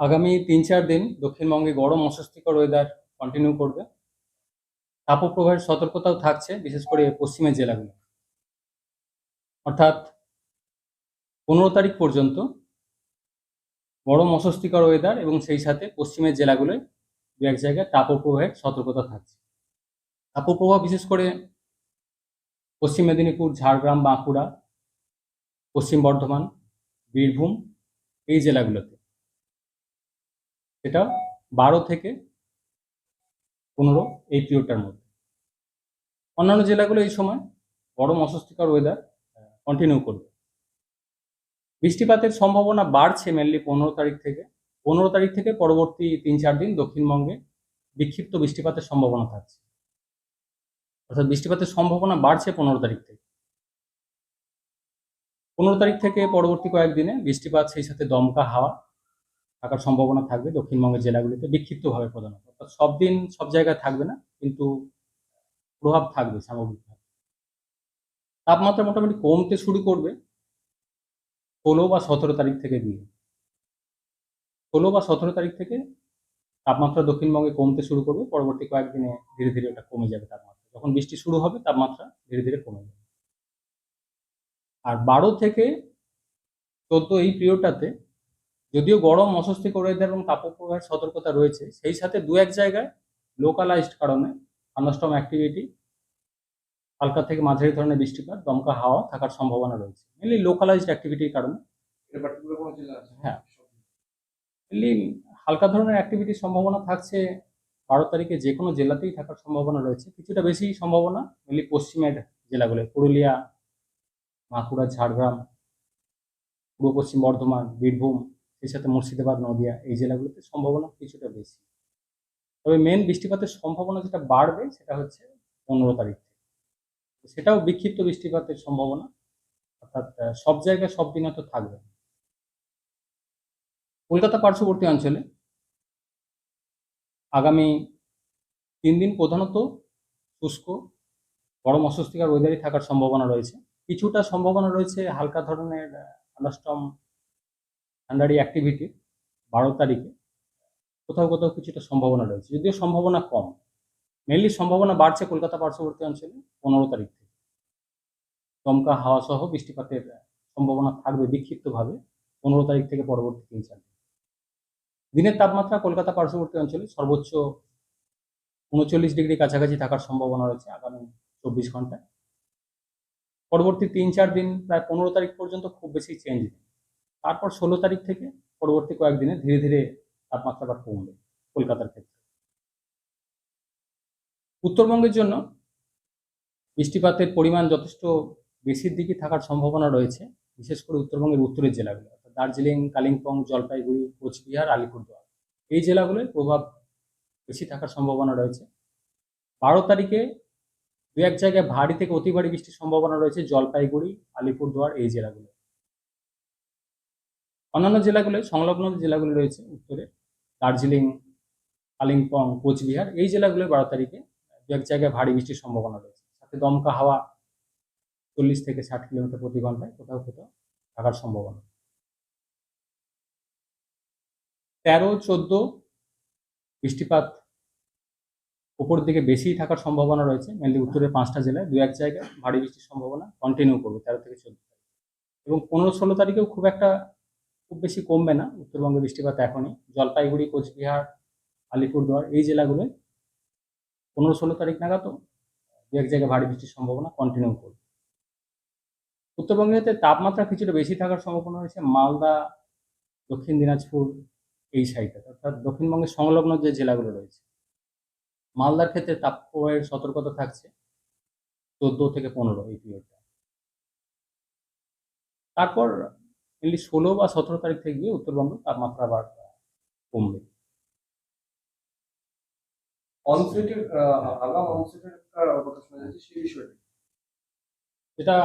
আগামী তিন চার দিন দক্ষিণবঙ্গে গরম অস্বস্তিকর ওয়েদার কন্টিনিউ করবে। তাপপ্রবাহের সতর্কতাও থাকছে, বিশেষ করে পশ্চিমের জেলাগুলো। অর্থাৎ পনেরো তারিখ পর্যন্ত গরম অস্বস্তিকর ওয়েদার এবং সেই সাথে পশ্চিমের জেলাগুলোয় দু এক জায়গায় তাপপ্রবাহের সতর্কতা থাকছে। তাপপ্রবাহ বিশেষ করে পশ্চিম মেদিনীপুর, ঝাড়গ্রাম, বাঁকুড়া, পশ্চিম বর্ধমান, বীরভূম এই জেলাগুলোতে। এটা বারো থেকে পনেরো এই পিরিয়ডটার মধ্যে। অন্যান্য জেলাগুলো এই সময় গরম, অস্বস্তিকর ওয়েদার কন্টিনিউ করবে। বৃষ্টিপাতের সম্ভাবনা বাড়ছে মেনলি পনেরো তারিখ থেকে। পনেরো তারিখ থেকে পরবর্তী তিন চার দিন দক্ষিণবঙ্গে বিক্ষিপ্ত বৃষ্টিপাতের সম্ভাবনা থাকছে। অর্থাৎ বৃষ্টিপাতের সম্ভাবনা বাড়ছে পনেরো তারিখ থেকে। পনেরো তারিখ থেকে পরবর্তী কয়েকদিনে বৃষ্টিপাত, সেই সাথে দমকা হাওয়া থাকার সম্ভাবনা থাকবে দক্ষিণবঙ্গের জেলাগুলিতে বিক্ষিপ্তভাবে প্রধানত। অর্থাৎ সব দিন সব জায়গায় থাকবে না, কিন্তু প্রভাব থাকবে সামগ্রিকভাবে। তাপমাত্রা মোটামুটি কমতে শুরু করবে ষোলো বা সতেরো তারিখ থেকে দিয়ে। ষোলো বা সতেরো তারিখ থেকে তাপমাত্রা দক্ষিণবঙ্গে কমতে শুরু করবে, পরবর্তী কয়েকদিনে ধীরে ধীরে ওটা কমে যাবে তাপমাত্রা। যখন বৃষ্টি শুরু হবে, তাপমাত্রা ধীরে ধীরে কমে যাবে। আর বারো থেকে চোদ্দ এই পিরিয়ডটাতে যদিও গরম অস্বস্তিকর ওয়েদার এবং তাপপ্রবাহের সতর্কতা রয়েছে সেই সাথে দু এক জায়গায় লোকালাইজড কারণে থান্ডারস্টর্ম অ্যাক্টিভিটি হালকা থেকে মাঝারি ধরনের বৃষ্টিপাত দমকা হাওয়া থাকার সম্ভাবনা রয়েছে। মেনলি লোকালাইজড অ্যাক্টিভিটির কারণে। হ্যাঁ। মেনলি হালকা ধরনের অ্যাক্টিভিটির সম্ভাবনা থাকছে বারো তারিখে যে কোনো জেলাতেই থাকার সম্ভাবনা রয়েছে। কিছুটা বেশি সম্ভাবনা মেনলি পশ্চিমের জেলাগুলো পুরুলিয়া বাঁকুড়া ঝাড়গ্রাম পূর্ব পশ্চিম বর্ধমান বীরভূম সেই সাথে মুর্শিদাবাদ, নদিয়া এই জেলাগুলোতে সম্ভাবনা কিছুটা বেশি। তবে মেন বৃষ্টিপাতের সম্ভাবনা যেটা বাড়বে সেটা হচ্ছে পনেরো তারিখ থেকে। সেটাও বিক্ষিপ্ত বৃষ্টিপাতের সম্ভাবনা, অর্থাৎ সব জায়গায় সব দিনে তো থাকবে। কলকাতা পার্শ্ববর্তী অঞ্চলে আগামী তিন দিন প্রধানত শুষ্ক, গরম, অস্বস্তিকর ওয়েদারই থাকার সম্ভাবনা রয়েছে। কিছুটা সম্ভাবনা রয়েছে হালকা ধরনের থান্ডারস্টর্ম ঠান্ডারি অ্যাক্টিভিটি বারো তারিখে। কোথাও কোথাও কিছুটা সম্ভাবনা রয়েছে। যদিও সম্ভাবনা কম। মেনলি সম্ভাবনা বাড়ছে কলকাতা পার্শ্ববর্তী অঞ্চলে পনেরো তারিখ থেকে। দমকা হাওয়া সহ বৃষ্টিপাতের সম্ভাবনা থাকবে বিক্ষিপ্তভাবে পনেরো তারিখ থেকে পরবর্তী তিন চার দিনের তাপমাত্রা কলকাতা পার্শ্ববর্তী অঞ্চলে সর্বোচ্চ উনচল্লিশ ডিগ্রি কাছাকাছি থাকার সম্ভাবনা রয়েছে আগামী চব্বিশ ঘন্টায়। পরবর্তী তিন চার দিন, প্রায় পনেরো তারিখ পর্যন্ত খুব বেশি চেঞ্জ নেই। তারপর ষোলো তারিখ থেকে পরবর্তী কয়েকদিনে ধীরে ধীরে তাপমাত্রা আবার কমবে কলকাতার ক্ষেত্রে। উত্তরবঙ্গের জন্য বৃষ্টিপাতের পরিমাণ যথেষ্ট বেশির দিকে থাকার সম্ভাবনা রয়েছে, বিশেষ করে উত্তরবঙ্গের উত্তরের জেলাগুলো, অর্থাৎ দার্জিলিং, কালিম্পং, জলপাইগুড়ি, কোচবিহার, আলিপুরদুয়ার। এই জেলাগুলোর প্রভাব বেশি থাকার সম্ভাবনা রয়েছে। বারো তারিখে দু এক জায়গায় ভারী থেকে অতি ভারী বৃষ্টির সম্ভাবনা রয়েছে, জলপাইগুড়ি, আলিপুরদুয়ার এই জেলাগুলো অন্যান্য জেলাগুলো, সংলগ্ন জেলাগুলো রয়েছে, উত্তরে দার্জিলিং, কালিম্পং, কোচবিহার, এই জেলাগুলো বারো তারিখে দু এক জায়গায় ভারী বৃষ্টির সম্ভাবনা রয়েছে। সাথে দমকা হাওয়া চল্লিশ থেকে ষাট কিলোমিটার প্রতি ঘন্টায় কোথাও কোথাও থাকার সম্ভাবনা। তেরো, চোদ্দ বৃষ্টিপাত উপর দিকে বেশি থাকার সম্ভাবনা রয়েছে। মেনলি উত্তরের পাঁচটা জেলায় দু এক জায়গায় ভারী বৃষ্টির সম্ভাবনা কন্টিনিউ করবে তেরো থেকে চোদ্দ এবং পনেরো, ষোলো তারিখেও খুব একটা খুব বেশি কমবে না উত্তরবঙ্গে বৃষ্টিপাত এখনই। জলপাইগুড়ি, কোচবিহার, আলিপুরদুয়ার, এই জেলাগুলোয় পনেরো ষোলো তারিখ নাগাদও দু এক জায়গায় ভারী বৃষ্টির সম্ভাবনা কন্টিনিউ করবে। উত্তরবঙ্গেতে তাপমাত্রা কিছুটা বেশি থাকার সম্ভাবনা রয়েছে। মালদা, দক্ষিণ দিনাজপুর, এই সাইডে অর্থাৎ দক্ষিণবঙ্গের সংলগ্ন যে জেলাগুলো রয়েছে, মালদার ক্ষেত্রে তাপপ্রবাহের সতর্কতা থাকছে চোদ্দ থেকে পনেরো এই পিরিয়ডটা তারপর মেনলি ষোলো বা সতেরো তারিখ থেকে গিয়ে উত্তরবঙ্গে তাপমাত্রা আবার কমবে। অনসেটের আগাম অনসেটের একটা কথা শোনা যাচ্ছে সেই বিষয়টা এটা